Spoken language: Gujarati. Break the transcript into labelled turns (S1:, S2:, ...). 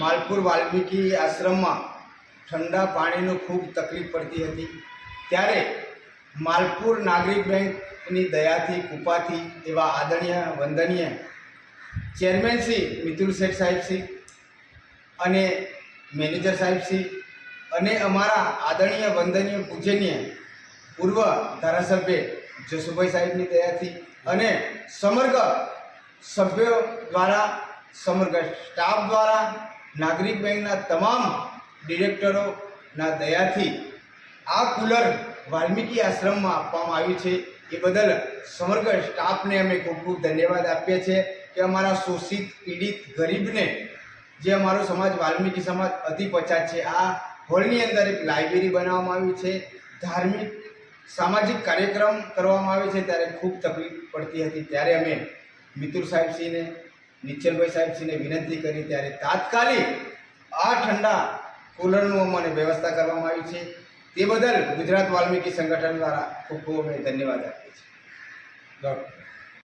S1: માલપુર વાલ્મીકી આશ્રમમાં ઠંડા પાણીનો ખૂબ તકલીફ પડતી હતી. ત્યારે માલપુર નાગરિક બેંકની દયાથી, કૃપાથી એવા આદરણીય, વંદનીય ચેરમેન શ્રી મિતુલ શેઠ સાહેબ શ્રી અને મેનેજર સાહેબ શ્રી અને અમારા આદરણીય, વંદનીય, પૂજનીય પૂર્વ ધારાસભ્ય જસુભાઈ સાહેબની દયાથી અને સમગ્ર સભ્યો દ્વારા, સમગ્ર સ્ટાફ દ્વારા નાગરિક બેંકના તમામ ડિરેક્ટરોના દયાથી આ કુલર વાલ્મીકી આશ્રમમાં આપવામાં આવ્યું છે. એ બદલ સમગ્ર સ્ટાફને અમે ખૂબ ખૂબ ધન્યવાદ આપીએ છીએ કે અમારા શોષિત, પીડિત, ગરીબને જે અમારો સમાજ, વાલ્મીકી સમાજ અતિ પછાત છે. આ હોલની અંદર એક લાઇબ્રેરી બનાવવામાં આવી છે. ધાર્મિક, સામાજિક કાર્યક્રમ કરવામાં આવે છે. ત્યારે ખૂબ તકલીફ પડતી હતી. ત્યારે અમે મિતુલ સાહેબશ્રીને નિશ્ચલભાઈ સાહેબશ્રીને વિનંતી કરી ત્યારે તાત્કાલિક આ ઠંડા કુલરનું અમને વ્યવસ્થા કરવામાં આવી છે. તે બદલ ગુજરાત વાલ્મીકી સંગઠન દ્વારા ખૂબ ખૂબ અમે ધન્યવાદ આપીએ છીએ.
S2: ડૉક્ટર.